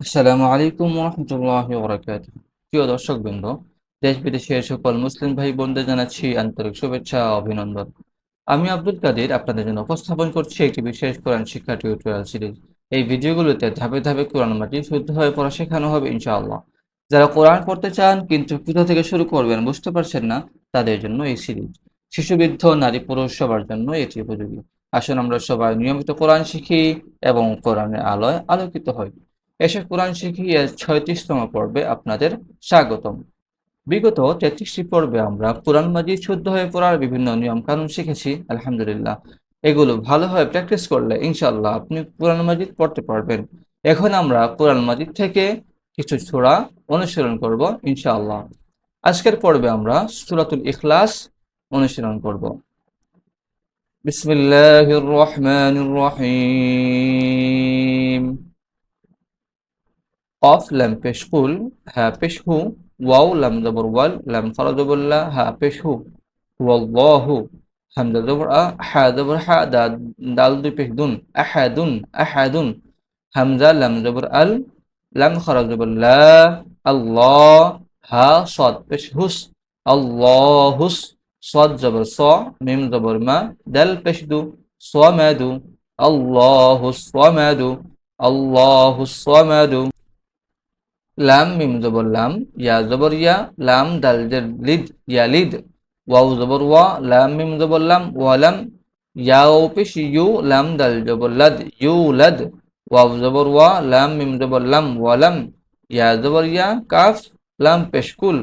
আসসালামু আলাইকুম রহমতুল্লাহ বরাকাত প্রিয় দর্শকবৃন্দ দেশ বিদেশের সকল মুসলিম ভাই বোনদের জানাচ্ছি আন্তরিক শুভেচ্ছা অভিনন্দন। আমি আব্দুল কাদের, আপনাদের জন্য উপস্থাপন করছি একটি বিশেষ কোরআন শিক্ষা টিউটোরিয়াল সিরিজ এই ভিডিওগুলোতে ধাপে ধাপে কোরআন মাটি শুদ্ধভাবে পড়া শেখানো হবে, ইনশাআল্লাহ। যারা কোরআন পড়তে চান কিন্তু কোথা থেকে শুরু করবেন বুঝতে পারছেন না, তাদের জন্য এই সিরিজ শিশুবৃদ্ধ, নারী, পুরুষ সবার জন্য এটি উপযোগী। আসুন আমরা সবাই নিয়মিত কোরআন শিখি এবং কোরআনের আলোয় আলোকিত হই। এসে কোরআন শিখি ছয়ত্রিশতম পর্বে আপনাদের স্বাগতম। বিগত তেত্রিশটি পর্বে আমরা কোরআন মাজিদ শুদ্ধ হয়ে পড়ার বিভিন্ন নিয়ম কানুন শিখেছি, আলহামদুলিল্লাহ। এগুলো ভালোভাবে প্র্যাকটিস করলে ইনশাল্লাহ আপনি কোরআন মাজিদ পড়তে পারবেন। এখন আমরা কোরআন মাজিদ থেকে কিছু ছোড়া অনুসরণ করব ইনশাআল্লাহ। আজকের পর্বে আমরা সূরাতুল ইখলাস অনুসরণ করব। বিসমিল্লাহির রহমানির রহিম। কফ লাম পেশ কুল হা পেশ হু ওয়াও লাম জবর ওয়াল লাম খারা জবর লা হা পেশ হু ওয়াল্লাহু হামজা জবর আ হা জবর হা দাল দুই পেশ দুন আহাদুন আহাদুন হামজা লাম জবর আল লাম খারা জবর লা আল্লাহ হা সাদ পেশ হুস আল্লাহুস সাদ জবর স মিম জবর মা দাল পেশ দু সামাদু আল্লাহুস সামাদু আল্লাহুস সামাদু লাম মিম জবর লাম, ইয়া জবর ইয়া, লাম দাল লিদ, ইয়া লিদ। ওয়াও জবর ওয়া, লাম মিম জবর লাম ওয়ালাম ইয়া ও পেশ ইউ, লাম দাল জবর লাদ, ইউ লাদ। ওয়াও জবর ওয়া, লাম মিম জবর লাম ওয়ালাম ইয়া জবর ইয়া, কাফ, লাম পেশকুল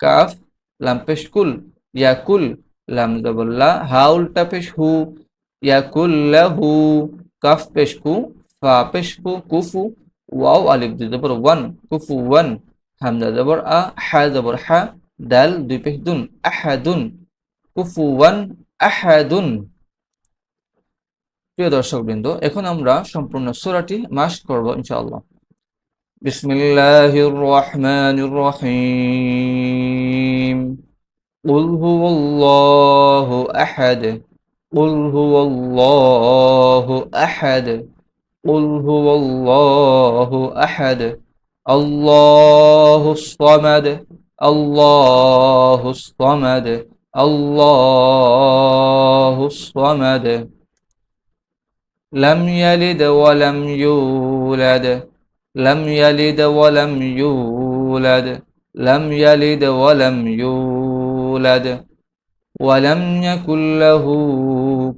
কাফ, লাম পেশকুল ইয়া কুল, লাম জবর লা, হা উল্টা পেশ হু, ইয়া কুল লাহু কাফ পেশকু ফা পেশকু কুফু ওয়াও আলিফ দুই জবর ওয়ান কুফু ওয়ান হামজা জবর আ হা জবর হা দাল দুই পেশ দুন আহাদুন কুফু ওয়ান আহাদুন প্রিয় দর্শকবৃন্দ এখন আমরা সম্পূর্ণ সূরাটি মাস করব ইনশাআল্লাহ বিসমিল্লাহির রহমানির রহিম قل هو الله أحد قل هو الله أحد قل هو الله أحد الله الصمد الله الصمد الله الصمد. لم يلد ولم يولد لم يلد ولم يولد لم يلد ولم يولد ولم يكن له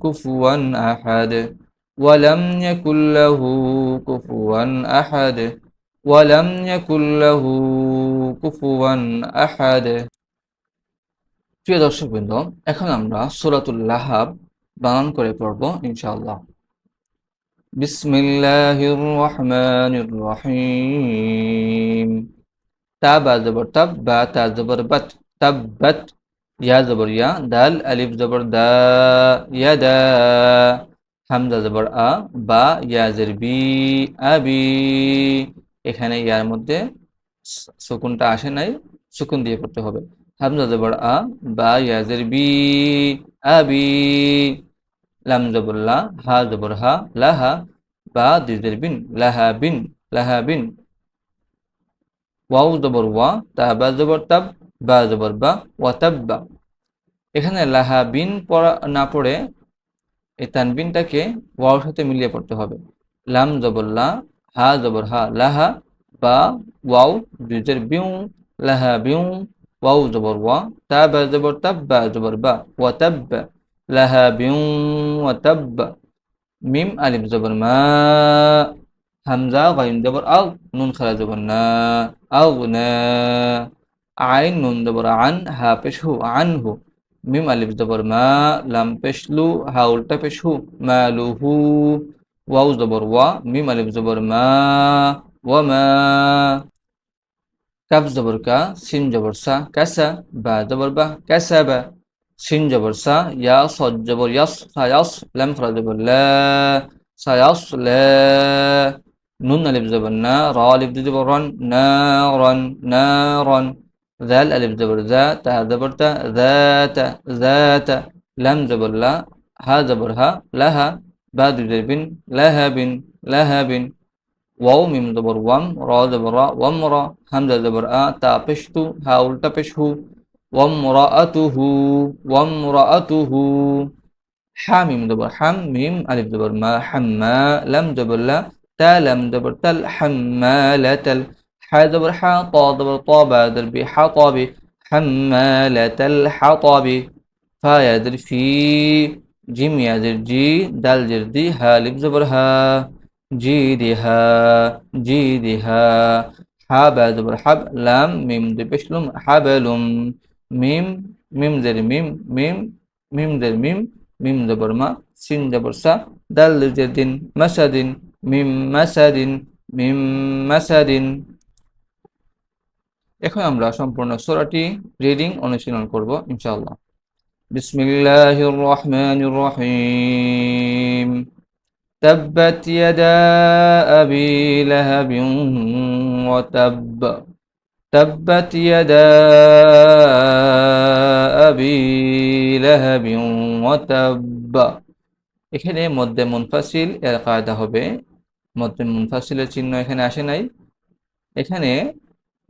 كفوا أحد. ولم يكن له كفوا أحد ولم يكن له كفوا أحد প্রিয় দর্শকবৃন্দ এখন আমরা সূরাতুল লাহাব বানান করে পড়ব ইনশাআল্লাহ বিসমিল্লাহির রহমানির রহিম তা বা জবর তাব বা তা জবর বাত তাব্বাত ইয়া জবর ইয়া দাল আলিফ জবর দা ইয়া দা হামজা জবর আ, বা, ইয়াজের বি আবি এখানে ইয়ার মধ্যে সুকুনটা আসে নাই, সুকুন দিয়ে পড়তে হবে। হামজা জবর আ, বা, ইয়াজের বি আবি লাম জবর লা, হা জবর হা লাহা বা, দিজের বিন লাহা বিন লাহা বিন। ওয়াও জবর ওয়া তা বা জবর তাব, বা জবর বা, ওয়া তাব্বা এখানে লাহা বিন পড়া, না পড়ে এই তানবিনটাকে ওয়াওর সাথে মিলিয়ে পড়তে হবে। লাম জবর লা, হা জবর হা, লাহা, বা, ওয়াও, দুইজের বিউ, লাহা বিউ, ওয়াও জবর ওয়া, তা, বা জবর তাব বা জবর বা, ওয়া তাব লাহা বিউ, ওয়া তাব মিম, আলিফ জবর মা, হামজা গাইন জবর আও, নুন খারা জবর না, আও না। আইন, নুন জবর আন, হা পেশ হু আনহু মিম আলিফ জবর মা লাম পেশলু হা উল্টা পেশহু মালুহু ওয়াও জবর ওয়া মিম আলিফ জবর মা ওয়া মা কাফ জবর কা সিন জবর সা কাসা বা জবর বা কাসা বা সিন জবর সা ইয়া সদ জবর ইয়াস সায়াস লাম ফরা জবর লা সায়াস লা নুন আলিফ জবর না রা আলিফ জবর রান না রান না রান ذال ألف زبر ذا تا زبر تا ذات ذات لم زبر لا ها زبر ها لها با زبر بن لهب لهب واو ميم زبر وام را زبر را وام را همزة زبر آ تا پشتو ها الٹا پشهو وامرأته وامرأته ح ميم زبر حم ميم ألف زبر ما حما لم زبر لا تا لم زبر تل حمالة লা তা লাম জবর তাল হাম্মা লা তাল হা জবর হা ত জবর ত বা দর বি হা ত বি হাম্মা লা তাল হা ত বি ফা ইয়াদের ফি জিম ইয়াদের জি দাল জের দি হা লিফ জবর হা জি দি হা জি দি হা হা বা জবর হাব লাম মিম দুই পেশলুম হাবালুম মিম মিম জের মিম মিম মিম জের এখন আমরা সম্পূর্ণ সূরাটি রিডিং অনুশীলন করব ইনশাআল্লাহ বিসমিল্লাহির রহমানির রহিম تبت يدا أبي لهب وتب تبت يدا أبي لهب وتب এখানে মধ্যে মুনফাসিল এর কায়দা হবে মধ্যে মুনফাসিলের চিহ্ন এখানে আসে নাই এখানে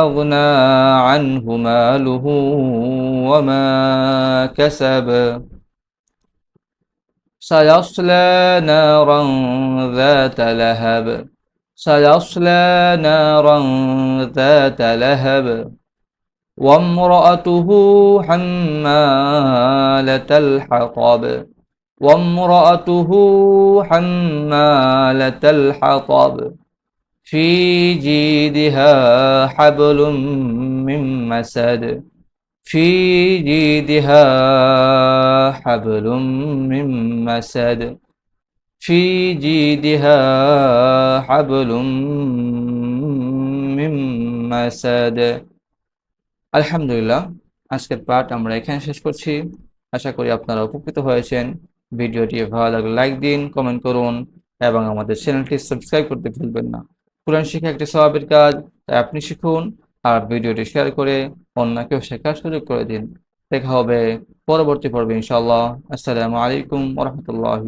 أغنى عنه ماله وما كسب. سيصلى نارا ذات لهب. سيصلى نارا ذات لهب. وامرأته حمالة الحطب. وامرأته حمالة الحطب. في جيدها حبل من مسد في جيدها حبل من مسد في جيدها حبل من مسد আলহামদুলিল্লাহ আজকের পাঠ আমরা এখানে শেষ করছি আশা করি আপনারা উপকৃত হয়েছেন ভিডিওটি ভালো লাগলে লাইক দিন কমেন্ট করুন এবং আমাদের চ্যানেলটি সাবস্ক্রাইব করতে ভুলবেন না কোরআন শিক্ষা একটি স্বভাবের কাজ, তাই আপনি শিখুন আর ভিডিওটি শেয়ার করে অন্যকেও শেখার সুযোগ করে দিন। দেখা হবে পরবর্তী পর্বে ইনশাআল্লাহ। আসসালামু আলাইকুম রহমতুল্লাহ